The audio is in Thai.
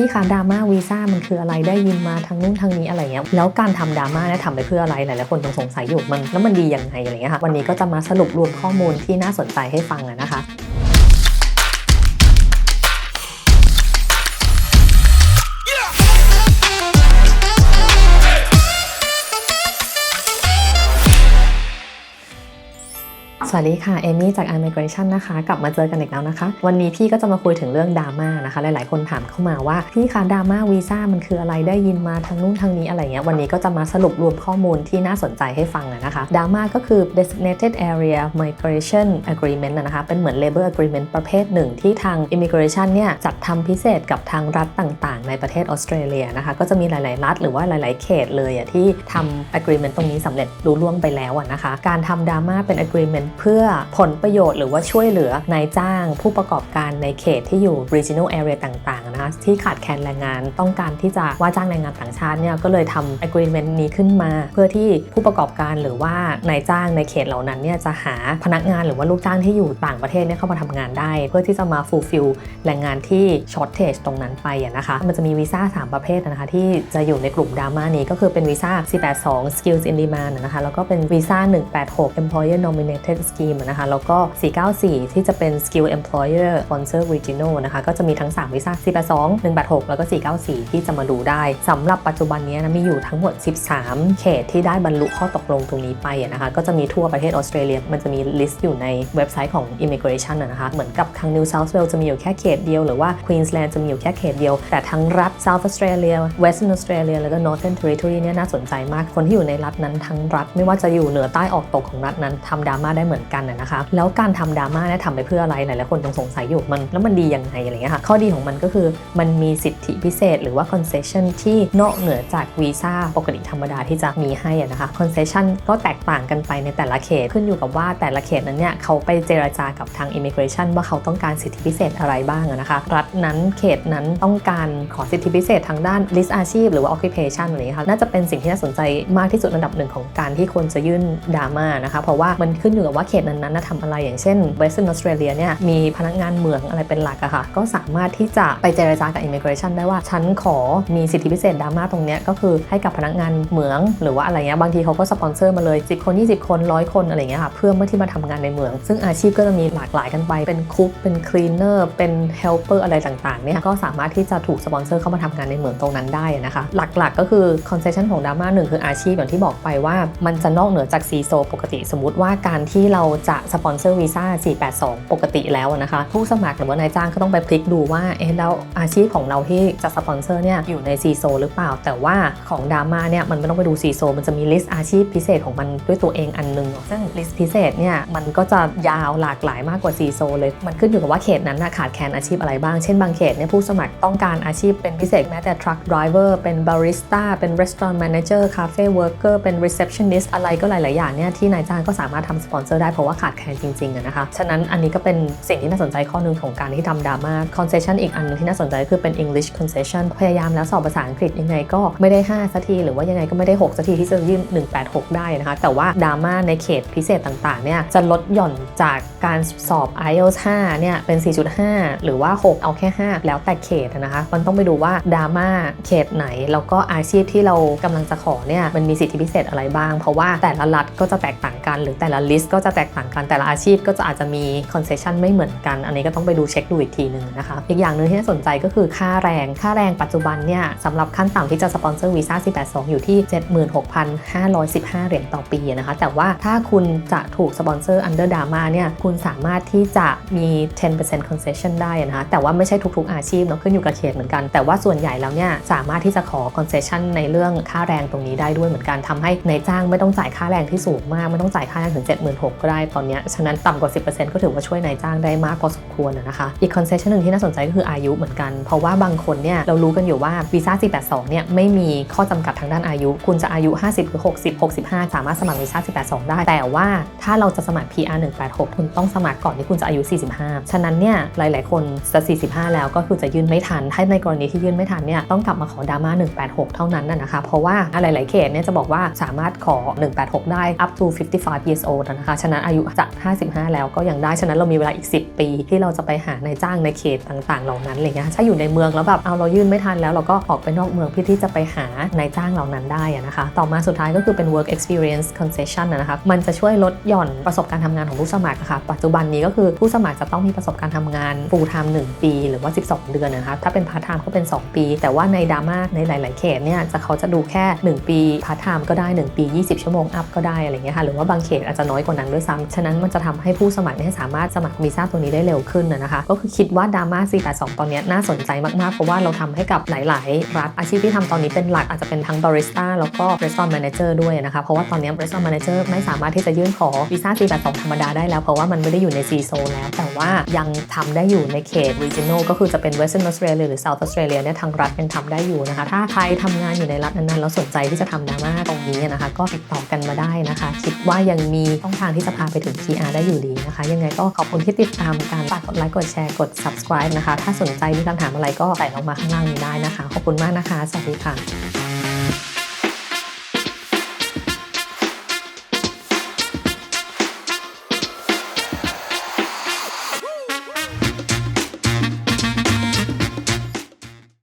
พี่คะดราม่าวีซ่ามันคืออะไรได้ยินมาทางนู้นทางนี้อะไรเงี้ยแล้วการทำดราม่าเนี่ยทำไปเพื่ออะไรหลายๆคนสงสัยอยู่มันแล้วมันดียังไงอะไรเงี้ยค่ะวันนี้ก็จะมาสรุปรวมข้อมูลที่น่าสนใจให้ฟังนะคะ สวัสดีค่ะ เอมี่จาก Immigration นะคะ กลับมาเจอกันอีกแล้วนะคะ วันนี้พี่ก็จะมาคุยถึงเรื่องดราม่านะคะ หลาย ๆ คนถามเข้ามาว่า พี่คะดราม่าวีซ่ามันคืออะไรได้ยินมาทางนู้นทางนี้อะไรเงี้ยวันนี้ก็จะมาสรุปรวมข้อมูลที่น่าสนใจให้ฟังนะคะดราม่าก็คือ designated area migration agreement นะคะเป็นเหมือน labor agreement ประเภทหนึ่งที่ทาง immigration เนี่ยจัดทำพิเศษกับทางรัฐต่าง ๆ ในประเทศออสเตรเลียนะคะก็จะมีหลาย ๆ รัฐหรือว่าหลาย ๆ เขตเลยที่ทำ agreement ตรงนี้สำเร็จรู้ล่วงไปแล้วอะนะคะการทำดราม่าเป็น agreement เพื่อผลประโยชน์หรือว่าช่วยเหลือนายจ้างผู้ประกอบการในเขตที่อยู่ regional area ต่างๆนะคะที่ขาดแคลนแรงงานต้องการที่จะว่าจ้างแรงงานต่างชาติเนี่ยก็เลยทำ agreement นี้ขึ้นมา เพื่อที่ผู้ประกอบการหรือว่านายจ้างในเขตเหล่านั้นเนี่ยจะหาพนักงานหรือว่าลูกจ้างที่อยู่ต่างประเทศเนี่ยเข้ามาทำงานได้ เพื่อที่จะมา fulfill แรงงานที่ shortage ตรงนั้นไปนะคะมันจะมีวีซ่า3 ประเภทนะคะที่จะอยู่ในกลุ่มดราม่านี้ก็คือเป็นวีซ่า482 skills in demand นะคะแล้วก็เป็นวีซ่า186 employer nominated scheme นะคะแล้วก็ 494 ที่จะเป็น skill employer sponsor regional นะคะก็จะมีทั้ง 3วีซ่า482 186 แล้วก็ 494 ที่จะมาดูได้สำหรับปัจจุบันนี้นะมีอยู่ทั้งหมด 13 เขตที่ได้บรรลุข้อตกลงตรงนี้ไปนะคะก็จะมีทั่วประเทศออสเตรเลียมันจะมีลิสต์อยู่ในเว็บไซต์ของ immigration นะคะเหมือนกับทาง New South Wales จะมีอยู่แค่เขตเดียวหรือว่า Queensland จะมีอยู่แค่เขตเดียว แต่ทั้งรัฐ South Australia Western Australia แล้วก็ Northern Territory เนี่ยน่าสนใจมากคนที่อยู่ในรัฐนั้นทั้งรัฐ ไม่ว่าจะอยู่เหนือใต้ออกตกของรัฐนั้นทำดราม่าได้เหมือนกันนะคะ แล้วการทำดราม่าเนี่ยทำไปเพื่ออะไรหลายๆคนยังสงสัยอยู่มันแล้วมันดียังไงอะไรเงี้ยค่ะข้อดีของมันก็คือมันมีสิทธิพิเศษ หรือว่า concession ที่นอกเหนือจากวีซ่าปกติธรรมดาที่จะมีให้อะนะคะ concession ก็แตกต่างกันไปในแต่ละเขตขึ้นอยู่กับว่าแต่ละเขตนั้นเนี่ยเขาไปเจรจากับทาง immigration ว่าเขาต้องการสิทธิพิเศษอะไรบ้างนะคะรัฐนั้นเขตนั้นต้องการขอสิทธิพิเศษทางด้าน list อาชีพ หรือว่า occupation อะไรเงี้ยค่ะน่าจะเป็นสิ่งที่น่าสนใจมากที่สุดอันดับหนึ่งของการที่คนจะยื่นดราม่านะคะเพราะว่ามันขึ้นอยู่กับว่าเขตนั้นๆนะทำอะไรอย่างเช่น Western Australia เนี่ยมีพนักงานเหมืองอะไรเป็นหลักอะค่ะ ก็สามารถที่จะไปเจรจากับ immigration ได้ว่า ฉันขอมีสิทธิพิเศษดราม่าตรงเนี้ยก็คือให้กับพนักงานเหมือง หรือว่าอะไรเงี้ยบางทีเขาก็สปอนเซอร์มาเลย 10 คน 20 คน 100 คนอะไรเงี้ยค่ะเพื่อเมื่อที่มาทำงานในเหมือง ซึ่งอาชีพก็จะมีหลากหลายกันไปเป็นคุกเป็นคลีนเนอร์เป็นเฮลเปอร์อะไรต่างๆเนี่ยก็สามารถที่จะถูกสปอนเซอร์เข้ามาทำงานในเหมืองตรงนั้นได้นะคะหลักๆ ก็คือ concession ของดราม่าหนึ่งคืออาชีพอย่างที่บอกไปว่ามันจะนอกเหนือจากซีโซปกติสมมติว่าการที่เราจะสปอนเซอร์วีซ่า 482 ปกติแล้วนะคะ ผู้สมัครหรือว่านายจ้างก็ต้องไปพลิกดูว่าเอ๊ะแล้วอาชีพของเราที่จะสปอนเซอร์เนี่ยอยู่ในซีโซหรือเปล่า แต่ว่าของดาม่าเนี่ยมันไม่ต้องไปดูซีโซมันจะมีลิสต์อาชีพพิเศษของมันด้วยตัวเองอันนึง ซึ่งลิสต์พิเศษเนี่ยมันก็จะยาวหลากหลายมากกว่าซีโซเลย มันขึ้นอยู่กับว่าเขตนั้นนะขาดแคลนอาชีพอะไรบ้าง เช่นบางเขตเนี่ยผู้สมัครต้องการอาชีพเป็นพิเศษแม้แต่ truck driver เป็น barista เป็น restaurant manager cafe worker เป็น receptionist อะไรก็หลาย ๆ อย่างเนี่ยที่นายจ้างก็สามารถทำสปอนเซอร์ได้เพราะว่าขาดแคลนจริงๆนะคะ ฉะนั้นอันนี้ก็เป็นสิ่งที่น่าสนใจข้อหนึ่งของการที่ทำดราม่า concession อีกอันหนึงที่น่าสนใจคือเป็น English concession พยายามแล้วสอบภาษาอังกฤษยังไงก็ไม่ได้ 5สักทีหรือว่ายังไงก็ไม่ได้ 6สักทีที่จะยื่น 186 ได้นะคะ แต่ว่าดราม่าในเขตพิเศษต่างๆเนี่ยจะลดหย่อนจากการสอบ IELTS 5เนี่ยเป็น 4.5 หรือว่า 6 เอาแค่ 5 แล้วแต่เขตนะคะ มันต้องไปดูว่าดราม่าเขตไหน แล้วก็อาชีพที่เรากำลังจะขอเนี่ยมันมีสิทธิพิเศษอะไรบ้าง เพราะว่าแต่ละรัฐก็จะแตกต่าง กัน หรือแต่ละลิสต์ก็จะแตกต่างกันแต่ละอาชีพก็จะอาจจะมี concession ไม่เหมือนกัน อันนี้ก็ต้องไปดูเช็คดูอีกทีหนึ่งนะคะ อีกอย่างหนึ่งที่น่าสนใจก็คือค่าแรง ค่าแรงปัจจุบันเนี่ยสำหรับขั้นต่ำที่จะสปอนเซอร์วีซ่า482 อยู่ที่ 76,515 เหรียญต่อปีนะคะ แต่ว่าถ้าคุณจะถูกสปอนเซอร์ under Dharma เนี่ยคุณสามารถที่จะมี 10% concession ได้นะคะแต่ว่าไม่ใช่ทุกๆอาชีพเนาะขึ้นอยู่กับเขตเหมือนกัน แต่ว่าส่วนใหญ่แล้วเนี่ยสามารถที่จะขอ concession ในเรื่องค่าแรงตรงนี้ได้ด้วยเหมือนกันทำให้ในจ้างไม่ต้องจ่ายค่าแรงที่สูงมากไม่ต้องจ่ายค่าแรงถึง 76,000ก็ได้ตอนนี้ฉะนั้นต่ำกว่า 10%ก็ถือว่าช่วยนายจ้างได้มากพอสมควรนะคะ อีก concession หนึ่งที่น่าสนใจก็คืออายุเหมือนกัน เพราะว่าบางคนเนี่ยเรารู้กันอยู่ว่าวีซ่า 482 เนี่ยไม่มีข้อจำกัดทางด้านอายุ คุณจะอายุ 50 หรือ 60 65 สามารถสมัครวีซ่า 482 ได้ แต่ว่าถ้าเราจะสมัคร PR 186 คุณต้องสมัครก่อนที่คุณจะอายุ 45 ฉะนั้นเนี่ยหลาย ๆ คนจะ 45 แล้วก็คือจะยื่นไม่ทัน ถ้าในกรณีที่ยื่นไม่ทันเนี่ยต้องกลับมาขอดราม่า186 เท่านั้นนะนะคะ เพราะว่าหลาย ๆ เขตเนี่ยจะบอกว่าสามารถขอ 186 ได้ up to 55 years old นะคะ ฉะนั้นอายุจาก55 แล้วก็ยังได้ ฉะนั้นเรามีเวลาอีก 10 ปี ที่เราจะไปหานายจ้างในเขตต่างๆ เหล่านั้นอะไรเงี้ยถ้าอยู่ในเมืองแล้วแบบเอาเรายื่นไม่ทันแล้วเราก็ออกไปนอกเมืองเพื่อที่จะไปหานายจ้างเหล่านั้นได้นะคะ ต่อมาสุดท้ายก็คือเป็น work experience concession นะคะ มันจะช่วยลดหย่อนประสบการณ์ทำงานของผู้สมัครนะคะปัจจุบันนี้ก็คือผู้สมัครจะต้องมีประสบการณ์ทำงาน full time 1 ปี หรือว่า 12 เดือนนะคะ ถ้าเป็น part time ก็เป็น 2 ปี แต่ว่าในดราม่าในหลาย ๆ เขตเนี่ยจะเขาจะดูแค่ 1 ปี part time ก็ได้ 1 ปี 20 ชั่วโมงอัพก็ได้อะไรเงี้ยค่ะ หรือว่าบางเขตอาจจะน้อยกว่านั้นด้วยซ้ำฉะนั้นมันจะทำให้ผู้สมัครเนี่ยสามารถสมัครวีซ่าตัวนี้ได้เร็วขึ้นนะคะก็คือคิดว่าดราม่า482 ตอนนี้น่าสนใจมากๆ เพราะว่าเราทำให้กับหลาย ๆ รัฐอาชีพที่ทำตอนนี้เป็นหลักอาจจะเป็นทั้งบาริสต้าแล้วก็ restaurant manager ด้วยนะคะเพราะว่าตอนนี้ย restaurant manager ไม่สามารถที่จะยื่นขอวีซ่า482 ธรรมดาได้แล้ว เพราะว่ามันไม่ได้อยู่ใน C zone แล้วแต่ ว่ายังทำได้อยู่ในเขต regional ก็คือจะเป็น Western Australia หรือ South Australia เนี่ยทางรัฐเป็นทำได้อยู่นะคะ ถ้าใครทำงานอยู่ในรัฐนั้นๆแล้วสนใจที่จะทำดราม่าตรงนี้นะคะ ก็ติดต่อกันมาได้นะคะ คิดว่ายังมีช่องทางที่จะพาไปถึง PR ได้อยู่ดีนะคะ ยังไงก็ขอบคุณที่ติดตามการฝากกดไลค์กดแชร์กด subscribe นะคะ ถ้าสนใจมีคำถามอะไรก็ใส่ลงมาข้างล่างนี้ได้นะคะ ขอบคุณมากนะคะ สวัสดีค่ะ